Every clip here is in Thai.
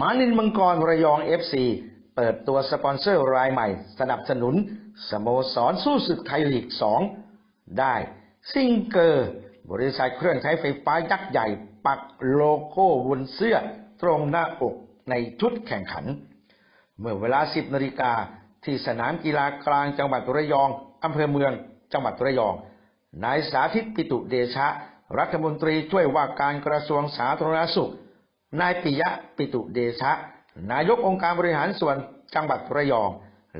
มานินมังกรระยอง FC เปิดตัวสปอนเซอร์รายใหม่ สนับสนุน สโมสรสู้ศึกไทยลีก 2 ได้ ซิงเกอร์ บริษัทเครื่องใช้ไฟฟ้ายักษ์ใหญ่ ปักโลโก้บนเสื้อตรงหน้าอกในชุดแข่งขัน เมื่อเวลา 10นาฬิกาที่สนามกีฬากลางจังหวัดระยองอำเภอเมืองจังหวัดระยอง นายสาธิตปิตุเดชะ รัฐมนตรีช่วยว่าการกระทรวงสาธารณสุข นายปิยะปิตุเดชะ นายกองค์การบริหารส่วนจังหวัดระยอง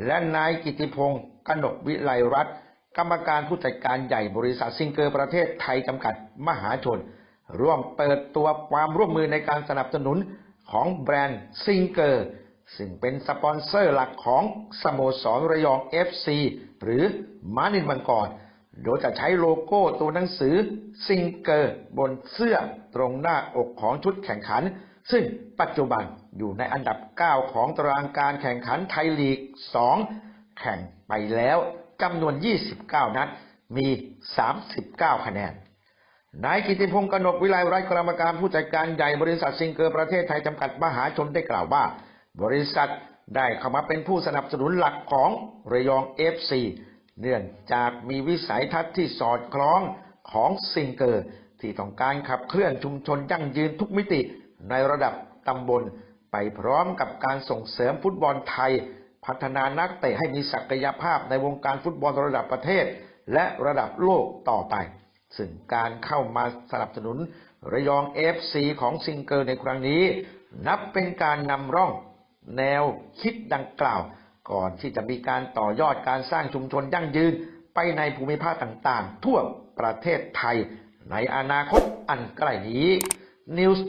และนายกิติพงศ์กนกวิไลรัตน์กรรมการผู้จัดการใหญ่บริษัทซิงเกอร์ประเทศไทยจำกัดมหาชน ร่วมเปิดตัวความร่วมมือในการสนับสนุนของแบรนด์ซิงเกอร์ซึ่งเป็นสปอนเซอร์หลักของสโมสรระยอง FC หรือมานินมังกร โดยจะใช้โลโก้ตัวหนังสือซิงเกอร์บนเสื้อตรงหน้าอกของชุดแข่งขัน ซึ่งปัจจุบันอยู่ในอันดับ 9 ของตารางการแข่งขันไทยลีก 2 แข่งไปแล้วจำนวน 29 นัด มี 39 คะแนน นายกิติพงศ์กนกวิไลรัตน์กรรมการผู้จัดการใหญ่บริษัทซิงเกอร์ประเทศไทยจำกัดมหาชนได้กล่าวว่า บริษัทได้เข้ามาเป็นผู้สนับสนุนหลักของระยอง FC เนื่องจากมีวิสัยทัศน์ที่สอดคล้องของซิงเกอร์ ที่ต้องการขับเคลื่อนชุมชนยั่งยืนทุกมิติในระดับตำบล ไปพร้อมกับการส่งเสริมฟุตบอลไทย พัฒนานักเตะให้มีศักยภาพในวงการฟุตบอลระดับประเทศ และระดับโลกต่อไป ซึ่งการเข้ามาสนับสนุนระยอง FC ของซิงเกิลในครั้งนี้ นับเป็นการนำร่องแนวคิดดังกล่าว ก่อนที่จะมีการต่อยอดการสร้างชุมชนยั่งยืนไปในภูมิภาคต่างๆ ทั่วประเทศไทย ในอนาคตอันใกล้นี้ News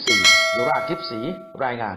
24ยุราทิพย์ศรีรายงาน